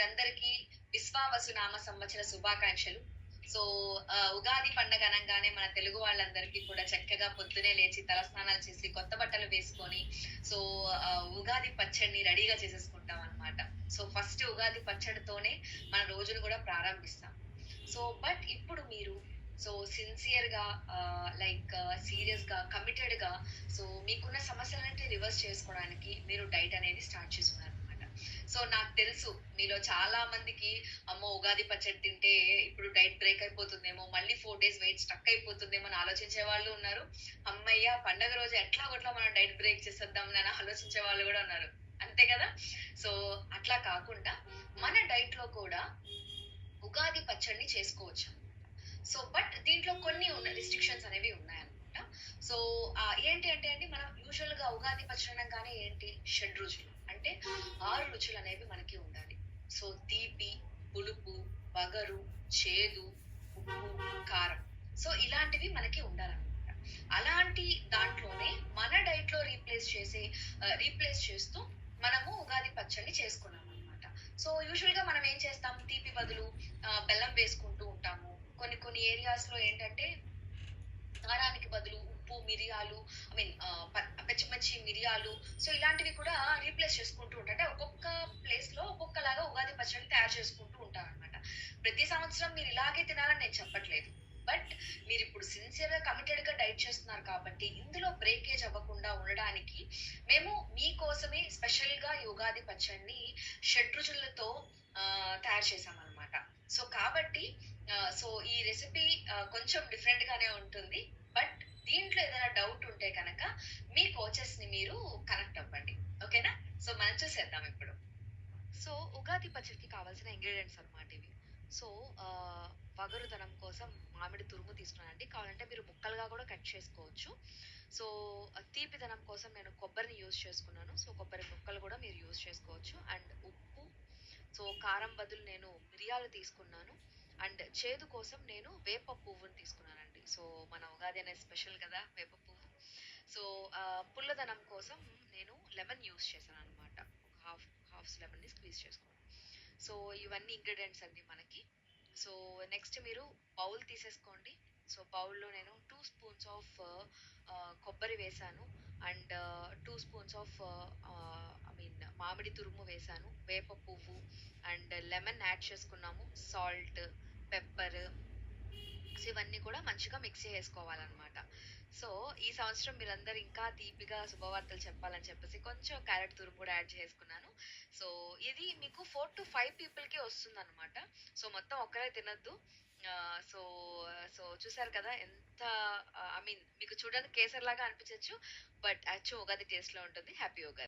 మీరందరికీ విశ్వావసు నామ సంవత్సర శుభాకాంక్షలు. సో ఉగాది పండగ అనగానే మన తెలుగు వాళ్ళందరికీ కూడా చక్కగా పొద్దునే లేచి తలస్నానాలు చేసి కొత్త బట్టలు వేసుకొని సో ఉగాది పచ్చడిని రెడీగా చేసేసుకుంటాం అనమాట సో ఫస్ట్ ఉగాది పచ్చడితోనే మన రోజును కూడా ప్రారంభిస్తాం. సో బట్ ఇప్పుడు మీరు సో సిన్సియర్గా లైక్ సీరియస్గా కమిటెడ్గా సో మీకున్న సమస్యలన్నింటినీ రివర్స్ చేసుకోవడానికి మీరు డైట్ అనేది స్టార్ట్ చేసుకున్నారు. సో నాకు తెలుసు మీలో చాలా మందికి అమ్మో ఉగాది పచ్చడి తింటే ఇప్పుడు డైట్ బ్రేక్ అయిపోతుందేమో మళ్ళీ ఫోర్ డేస్ వెయిట్ స్టక్ అయిపోతుందేమో అని ఆలోచించే వాళ్ళు ఉన్నారు. అమ్మయ్య పండగ రోజు ఎట్లా కొట్లా మనం డైట్ బ్రేక్ చేసేద్దాం అని ఆలోచించే వాళ్ళు కూడా ఉన్నారు. అంతే కదా? సో అట్లా కాకుండా మన డైట్లో కూడా ఉగాది పచ్చడిని చేసుకోవచ్చు. సో బట్ దీంట్లో కొన్ని ఉన్న రిస్ట్రిక్షన్స్ అనేవి ఉన్నాయన్నమాట. సో ఏంటి అంటే అండి మనం యూజువల్గా ఉగాది పచ్చడి కానీ ఏంటి? షడ్ రుచులు. అంటే ఆరు రుచులు అనేవి మనకి ఉండాలి. సో తీపి పులుపు వగరు చేదు ఉప్పు కారం. సో ఇలాంటివి మనకి ఉండాలన్నమాట. అలాంటి దాంట్లోనే మన డైట్లో రీప్లేస్ చేసే రీప్లేస్ చేస్తూ మనము ఉగాది పచ్చడిని చేసుకున్నాం అనమాట సో యూజువల్గా మనం ఏం చేస్తాం? తీపి బదులు బెల్లం వేసుకుంటూ ఉంటాము. కొన్ని కొన్ని ఏరియాస్లో ఏంటంటే కారానికి బదులు ఉప్పు మిరియాలు ఐ మీన్ పచ్చిమిర్చి మిరియాలు సో ఇలాంటివి కూడా రీప్లేస్ చేసుకుంటూ ఉంటారు. అంటే ఒక్కొక్క ప్లేస్లో ఒక్కొక్కలాగా ఉగాది పచ్చడి తయారు చేసుకుంటూ ఉంటారు అనమాట ప్రతి సంవత్సరం మీరు ఇలాగే తినాలని నేను చెప్పట్లేదు. బట్ మీరు ఇప్పుడు సిన్సియర్గా కమిటెడ్గా డైట్ చేస్తున్నారు కాబట్టి ఇందులో బ్రేకేజ్ అవ్వకుండా ఉండడానికి మేము మీకోసమే స్పెషల్గా ఈ ఉగాది పచ్చడిని షడ్రుచులతో తయారు చేసామన్నమాట సో కాబట్టి సో ఈ రెసిపీ కొంచెం డిఫరెంట్ గానే ఉంటుంది. బట్ దీంట్లో ఏదైనా డౌట్ ఉంటే కనుక మీ కోచెస్ని మీరు కనెక్ట్ అవ్వండి. ఓకేనా సో మనం చూసేద్దాం ఇప్పుడు. సో ఉగాది పచ్చడికి కావాల్సిన ఇంగ్రీడియంట్స్ అనమాట ఇవి. సో వగరుదనం కోసం మామిడి తురుము తీసుకున్నానండి. కావాలంటే మీరు ముక్కలుగా కూడా కట్ చేసుకోవచ్చు. సో తీపిదనం కోసం నేను కొబ్బరిని యూజ్ చేసుకున్నాను. సో కొబ్బరి ముక్కలు కూడా మీరు యూజ్ చేసుకోవచ్చు. అండ్ ఉప్పు సో కారం బదులు నేను మిరియాలు తీసుకున్నాను. అండ్ చేదు కోసం నేను వేప పువ్వుని తీసుకున్నానండి. సో మన ఉగాది అనేది స్పెషల్ కదా వేప పువ్వు. సో పుల్లదనం కోసం నేను లెమన్ యూస్ చేశాను అనమాట హాఫ్ హాఫ్ లెమన్ని స్క్వీజ్ చేసుకోండి సో ఇవన్నీ ఇంగ్రీడియంట్స్ అండి మనకి. సో నెక్స్ట్ మీరు బౌల్ తీసేసుకోండి. సో బౌల్లో నేను టూ స్పూన్స్ ఆఫ్ కొబ్బరి వేసాను. And two spoons of I mean మామిడి తురుము వేసాను. వేప పువ్వు అండ్ లెమన్ యాడ్ చేసుకున్నాము. సాల్ట్ ఇవన్నీ కూడా మంచిగా మిక్స్ చేసుకోవాలన్నమాట. సో ఈ సంవత్సరం మీరందరూ ఇంకా తీపిగా శుభవార్తలు చెప్పాలని చెప్పేసి కొంచెం క్యారెట్ తురుము కూడా యాడ్ చేసుకున్నాను. సో ఇది మీకు ఫోర్ టు ఫైవ్ పీపుల్కి వస్తుంది అనమాట సో మొత్తం ఒక్కరే తినద్దు. సో సో చూసారు కదా ఎంత ఐ మీన్ మీకు చూడడానికి కేసర్ లాగా అనిపించవచ్చు బట్ యాక్చువల్ ఉగాది టేస్ట్లో ఉంటుంది. హ్యాపీ ఉగాది.